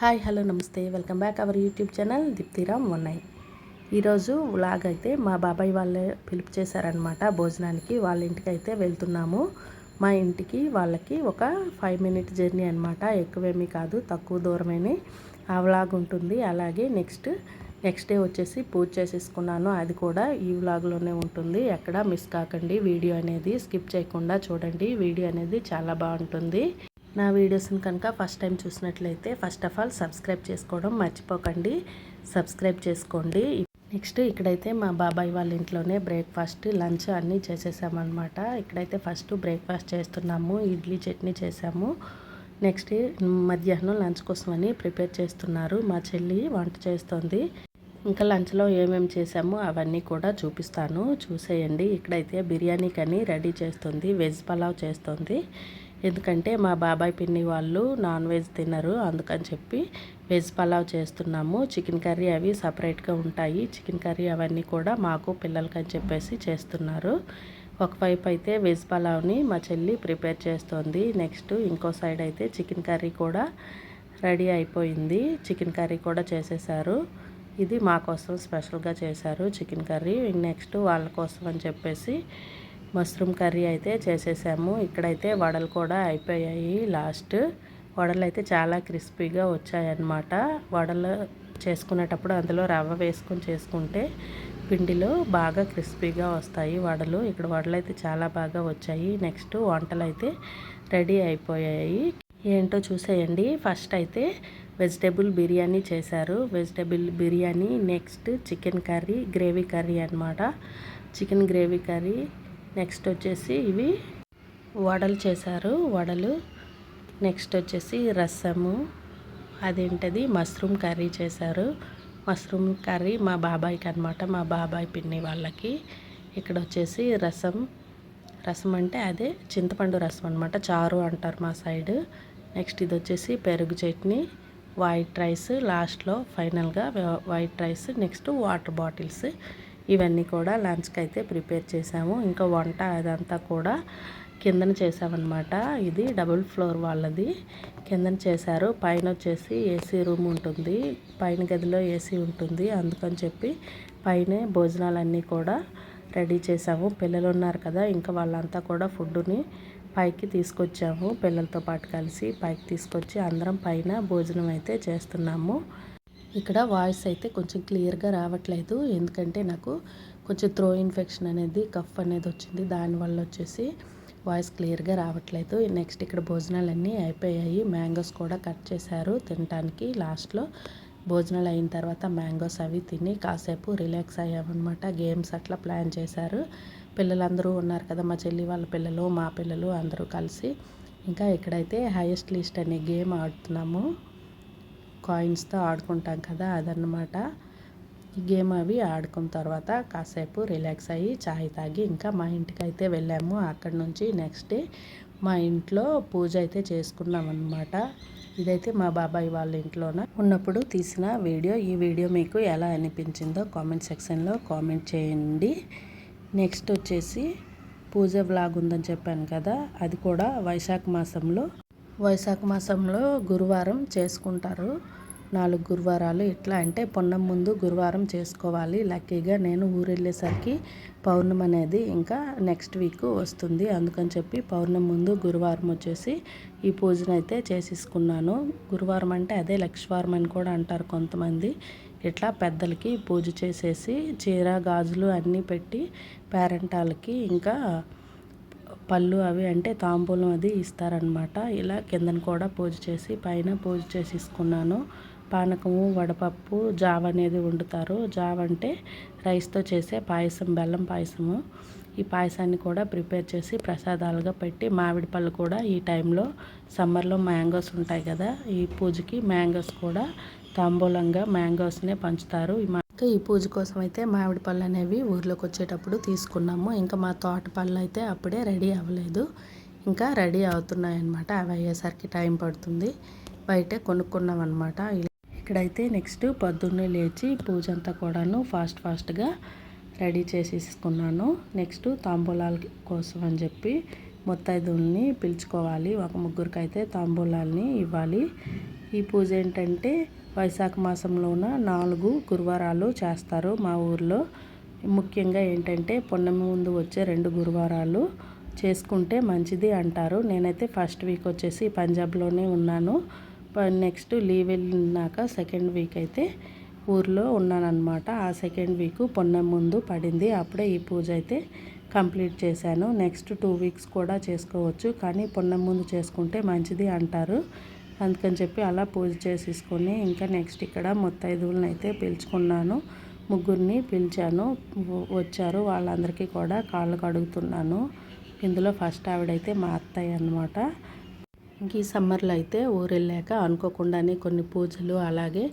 Hi hello నమస్తే. Welcome back our YouTube channel Deeptiram ఉన్నాయి. ఈరోజు వ్లాగ్ అయితే మా బాబాయ్ వాళ్ళే పిలుపు చేశారనమాట భోజనానికి. వాళ్ళ ఇంటికి అయితే వెళ్తున్నాము. మా ఇంటికి వాళ్ళకి ఒక ఫైవ్ మినిట్ జర్నీ అనమాట ఎక్కువేమీ కాదు తక్కువ దూరమేని ఆ వ్లాగ్ ఉంటుంది. అలాగే నెక్స్ట్ నెక్స్ట్ డే వచ్చేసి పూజ చేసేసుకున్నాను. అది కూడా ఈ వ్లాగ్లోనే ఉంటుంది. ఎక్కడ మిస్ కాకండి. వీడియో అనేది స్కిప్ చేయకుండా చూడండి. వీడియో అనేది చాలా బాగుంటుంది. నా వీడియోస్ని కనుక ఫస్ట్ టైం చూసినట్లయితే ఫస్ట్ ఆఫ్ ఆల్ సబ్స్క్రైబ్ చేసుకోవడం మర్చిపోకండి. సబ్స్క్రైబ్ చేసుకోండి. నెక్స్ట్ ఇక్కడైతే మా బాబాయ్ వాళ్ళ ఇంట్లోనే బ్రేక్ఫాస్ట్ లంచ్ అన్నీ చేసేసామన్నమాట. ఇక్కడైతే ఫస్ట్ బ్రేక్ఫాస్ట్ చేస్తున్నాము ఇడ్లీ చట్నీ చేసాము. నెక్స్ట్ మధ్యాహ్నం లంచ్ కోసమని ప్రిపేర్ చేస్తున్నారు. మా చెల్లి వంట చేస్తుంది. ఇంకా లంచ్లో ఏమేమి చేసామో అవన్నీ కూడా చూపిస్తాను. చూసేయండి. ఇక్కడైతే బిర్యానీ కని రెడీ చేస్తుంది. వెజ్ పలావ్ చేస్తుంది. ఎందుకంటే మా బాబాయ్ పిన్ని వాళ్ళు నాన్ వెజ్ తినరు అందుకని చెప్పి వెజ్ పలావ్ చేస్తున్నాము. చికెన్ కర్రీ అవి సపరేట్గా ఉంటాయి. చికెన్ కర్రీ అవన్నీ కూడా మాకు పిల్లలకని చెప్పేసి చేస్తున్నారు. ఒకవైపు అయితే వెజ్ పలావ్ని మా చెల్లి ప్రిపేర్ చేస్తుంది. నెక్స్ట్ ఇంకో సైడ్ అయితే చికెన్ కర్రీ కూడా రెడీ అయిపోయింది. చికెన్ కర్రీ కూడా చేసేసారు. ఇది మా కోసం స్పెషల్గా చేశారు చికెన్ కర్రీ. నెక్స్ట్ వాళ్ళ కోసం అని చెప్పేసి మష్రూమ్ కర్రీ అయితే చేసేసాము. ఇక్కడైతే వడలు కూడా అయిపోయాయి. లాస్ట్ వడలు అయితే చాలా క్రిస్పీగా వచ్చాయన్నమాట. వడలు చేసుకునేటప్పుడు అందులో రవ్వ వేసుకొని చేసుకుంటే పిండిలో బాగా క్రిస్పీగా వస్తాయి వడలు. ఇక్కడ వడలు అయితే చాలా బాగా వచ్చాయి. నెక్స్ట్ వంటలు అయితే రెడీ అయిపోయాయి. ఏంటో చూసేయండి. ఫస్ట్ అయితే వెజిటేబుల్ బిర్యానీ చేశారు. Vegetable biryani next chicken curry gravy curry అనమాట చికెన్ గ్రేవీ కర్రీ నెక్స్ట్ వచ్చేసి ఇవి వడలు చేశారు. వడలు. నెక్స్ట్ వచ్చేసి రసము. అదేంటది? మష్రూమ్ కర్రీ చేశారు. మష్రూమ్ కర్రీ మా బాబాయ్కి అనమాట మా బాబాయ్ పిన్ని వాళ్ళకి. ఇక్కడ వచ్చేసి రసం. రసం అంటే అదే చింతపండు రసం అనమాట చారు అంటారు మా సైడ్. నెక్స్ట్ ఇది వచ్చేసి పెరుగు చట్నీ. వైట్ రైస్ లాస్ట్లో ఫైనల్గా white rice next water bottles. ఇవన్నీ కూడా లంచ్కి అయితే ప్రిపేర్ చేసాము. ఇంకా వంట అదంతా కూడా కిందన చేసామన్నమాట. ఇది డబుల్ ఫ్లోర్ వాళ్ళది. కిందన చేశారు. పైన వచ్చేసి ఏసీ రూమ్ ఉంటుంది. పైన గదిలో ఏసీ ఉంటుంది. అందుకని చెప్పి పైనే భోజనాలన్నీ కూడా రెడీ చేసాము. పిల్లలు ఉన్నారు కదా ఇంకా వాళ్ళంతా కూడా ఫుడ్ని పైకి తీసుకొచ్చాము. పిల్లలతో పాటు కలిసి పైకి తీసుకొచ్చి అందరం పైన భోజనం అయితే చేస్తున్నాము. ఇక్కడ వాయిస్ అయితే కొంచెం క్లియర్గా రావట్లేదు. ఎందుకంటే నాకు కొంచెం త్రో ఇన్ఫెక్షన్ అనేది కఫ్ అనేది వచ్చింది. దానివల్ల వచ్చేసి వాయిస్ క్లియర్గా రావట్లేదు. నెక్స్ట్ ఇక్కడ భోజనాలు అన్నీ అయిపోయాయి. మ్యాంగోస్ కూడా కట్ చేశారు తినటానికి. లాస్ట్లో భోజనాలు అయిన తర్వాత మ్యాంగోస్ అవి తిని కాసేపు రిలాక్స్ అయ్యామన్నమాట. గేమ్స్ అట్లా ప్లాన్ చేశారు. పిల్లలందరూ ఉన్నారు కదా మా చెల్లి వాళ్ళ పిల్లలు మా పిల్లలు అందరూ కలిసి. ఇంకా ఇక్కడైతే హైయెస్ట్ లిస్ట్ అనే గేమ్ ఆడుతున్నాము. కాయిన్స్తో ఆడుకుంటాం కదా అదనమాట ఈ గేమ్ అవి ఆడుకున్న తర్వాత కాసేపు రిలాక్స్ అయ్యి చాయ్ తాగి ఇంకా మా ఇంటికి అయితే వెళ్ళాము. అక్కడ నుంచి నెక్స్ట్ డే మా ఇంట్లో పూజ అయితే చేసుకున్నాం అనమాట ఇదైతే మా బాబాయ్ వాళ్ళ ఇంట్లోన? ఉన్నప్పుడు తీసిన వీడియో. ఈ వీడియో మీకు ఎలా అనిపించిందో కామెంట్ సెక్షన్లో కామెంట్ చేయండి. నెక్స్ట్ వచ్చేసి పూజ వ్లాగ్ ఉందని చెప్పాను కదా. అది కూడా వైశాఖ మాసంలో వైశాఖ మాసంలో గురువారం చేసుకుంటారు. నాలుగు గురువారాలు ఎట్లా అంటే పొన్నం ముందు గురువారం చేసుకోవాలి. లక్కీగా నేను ఊరు వెళ్ళేసరికి పౌర్ణమి అనేది ఇంకా నెక్స్ట్ వీక్ వస్తుంది. అందుకని చెప్పి పౌర్ణమి ముందు గురువారం వచ్చేసి ఈ పూజను అయితే చేసేసుకున్నాను. గురువారం అంటే అదే లక్ష్వారం అని కూడా అంటారు కొంతమంది. ఇట్లా పెద్దలకి పూజ చేసేసి చీర గాజులు అన్నీ పెట్టి పేరెంటాలకి ఇంకా పళ్ళు అవి అంటే తాంబూలం అది ఇస్తారనమాట ఇలా కిందన కూడా పూజ చేసి పైన పూజ చేసి ఇసుకున్నాను. పానకము వడపప్పు జావ అనేది వండుతారు. జావ అంటే రైస్తో చేసే పాయసం బెల్లం పాయసము. ఈ పాయసాన్ని కూడా ప్రిపేర్ చేసి ప్రసాదాలుగా పెట్టి మామిడి పళ్ళు కూడా ఈ టైంలో సమ్మర్లో మ్యాంగోస్ ఉంటాయి కదా ఈ పూజకి మ్యాంగోస్ కూడా తాంబూలంగా మ్యాంగోస్నే పంచుతారు. ఇంకా ఈ పూజ కోసం అయితే మామిడి పళ్ళు అనేవి ఊర్లోకి వచ్చేటప్పుడు తీసుకున్నాము. ఇంకా మా తోట పళ్ళు అయితే అప్పుడే రెడీ అవ్వలేదు. ఇంకా రెడీ అవుతున్నాయన్నమాట. అవి అయ్యేసరికి టైం పడుతుంది. బయటే కొనుక్కున్నాం అనమాట ఇక్కడైతే నెక్స్ట్ పొద్దున్నే లేచి పూజ అంతా కూడాను ఫాస్ట్ ఫాస్ట్గా రెడీ చేసేసుకున్నాను. నెక్స్ట్ తాంబూలాల కోసం అని చెప్పి ముత్తైదుల్ని పిలుచుకోవాలి. ఒక ముగ్గురికి అయితే తాంబూలాల్ని ఇవ్వాలి. ఈ పూజ ఏంటంటే వైశాఖ మాసంలోన నాలుగు గురువారాలు చేస్తారు మా ఊర్లో. ముఖ్యంగా ఏంటంటే పొన్నమి ముందు వచ్చే రెండు గురువారాలు చేసుకుంటే మంచిది అంటారు. నేనైతే ఫస్ట్ వీక్ వచ్చేసి పంజాబ్లోనే ఉన్నాను. నెక్స్ట్ లీవ్ వెళ్ళినాక సెకండ్ వీక్ అయితే ఊర్లో ఉన్నానన్నమాట. ఆ సెకండ్ వీక్ పొన్నం ముందు పడింది. అప్పుడే ఈ పూజ అయితే కంప్లీట్ చేశాను. నెక్స్ట్ టూ వీక్స్ కూడా చేసుకోవచ్చు. కానీ పొన్నం ముందు చేసుకుంటే మంచిది అంటారు. అందుకని చెప్పి అలా పూజ చేసేసుకొని ఇంకా నెక్స్ట్ ఇక్కడ ముత్తైదువులను అయితే పిలుచుకున్నాను. ముగ్గురిని పిలిచాను. వచ్చారు. వాళ్ళందరికీ కూడా కాళ్ళు కడుగుతున్నాను. ఇందులో ఫస్ట్ ఆవిడైతే మా అత్తయ్య అనమాట ఇంక ఈ సమ్మర్లో అయితే ఊరెళ్ళాక అనుకోకుండానే కొన్ని పూజలు అలాగే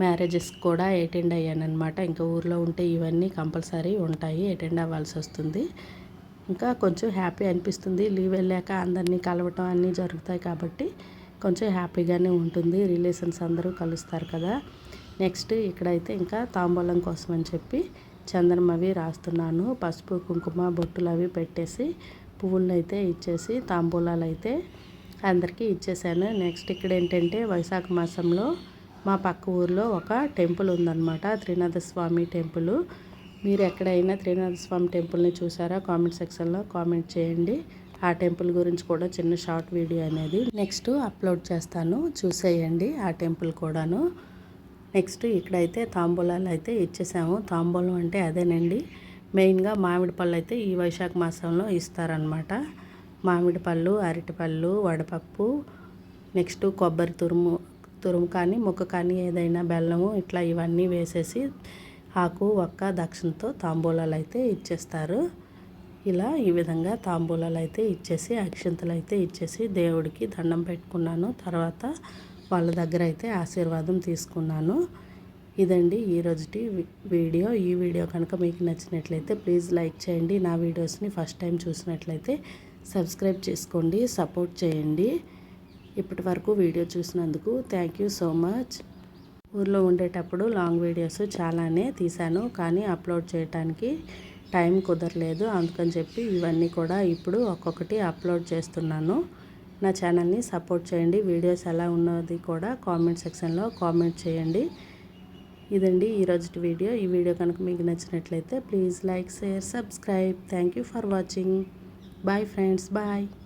మ్యారేజెస్ కూడా అటెండ్ అయ్యానమాట ఇంకా ఊర్లో ఉంటే ఇవన్నీ కంపల్సరీ ఉంటాయి. అటెండ్ అవ్వాల్సి వస్తుంది. ఇంకా కొంచెం హ్యాపీ అనిపిస్తుంది. లీవ్ వెళ్ళాక అందరినీ కలవటం అన్నీ జరుగుతాయి కాబట్టి కొంచెం హ్యాపీగానే ఉంటుంది. రిలేషన్స్ అందరూ కలుస్తారు కదా. నెక్స్ట్ ఇక్కడైతే ఇంకా తాంబూలం కోసం అని చెప్పి చందనం అవి రాస్తున్నాను. పసుపు కుంకుమ బొట్టులు అవి పెట్టేసి పువ్వులను అయితే ఇచ్చేసి తాంబూలాలు అయితే అందరికీ ఇచ్చేసాను. నెక్స్ట్ ఇక్కడ ఏంటంటే వైశాఖ మాసంలో మా పక్క ఊర్లో ఒక టెంపుల్ ఉందన్నమాట. త్రినాథ స్వామి టెంపుల్. మీరు ఎక్కడైనా త్రినాథ స్వామి టెంపుల్ని చూసారా? కామెంట్ సెక్షన్లో కామెంట్ చేయండి. ఆ టెంపుల్ గురించి కూడా చిన్న షార్ట్ వీడియో అనేది. నెక్స్ట్ అప్లోడ్ చేస్తాను. చూసేయండి ఆ టెంపుల్ కూడాను. నెక్స్ట్ ఇక్కడైతే తాంబూలాలు అయితే ఇచ్చేసాము. తాంబూలం అంటే అదేనండి. మెయిన్గా మామిడి పళ్ళు అయితే ఈ వైశాఖ మాసంలో ఇస్తారనమాట మామిడి పళ్ళు అరటిపళ్ళు వడపప్పు నెక్స్ట్ కొబ్బరి తురుము తురుము కానీ ముక్క కానీ ఏదైనా బెల్లము ఇట్లా ఇవన్నీ వేసేసి ఆకు ఒక్క దక్షిణతో తాంబూలాలు అయితే ఇచ్చేస్తారు. ఇలా ఈ విధంగా తాంబూలాలు అయితే ఇచ్చేసి అక్షంతలు అయితే ఇచ్చేసి దేవుడికి దండం పెట్టుకున్నాను. తర్వాత వాళ్ళ దగ్గర అయితే ఆశీర్వాదం తీసుకున్నాను. ఇదండి ఈరోజుటి వీడియో. ఈ వీడియో కనుక మీకు నచ్చినట్లయితే ప్లీజ్ లైక్ చేయండి. నా వీడియోస్ని ఫస్ట్ టైం చూసినట్లయితే సబ్స్క్రైబ్ చేసుకోండి సపోర్ట్ చేయండి. ఇప్పటి వరకు వీడియో చూసినందుకు థ్యాంక్ యూ సో మచ్. ఊర్లో ఉండేటప్పుడు లాంగ్ వీడియోస్ చాలానే తీశాను కానీ అప్లోడ్ చేయడానికి టైం కుదరలేదు. అందుకని చెప్పి ఇవన్నీ కూడా ఇప్పుడు ఒక్కొక్కటి అప్లోడ్ చేస్తున్నాను. నా ఛానల్ని సపోర్ట్ చేయండి. వీడియోస్ ఎలా ఉన్నది కూడా కామెంట్ సెక్షన్లో కామెంట్ చేయండి. ఇదండి ఈరోజు వీడియో. ఈ వీడియో కనుక మీకు నచ్చినట్లయితే please like share subscribe. Thank for watching. Bye friends. Bye.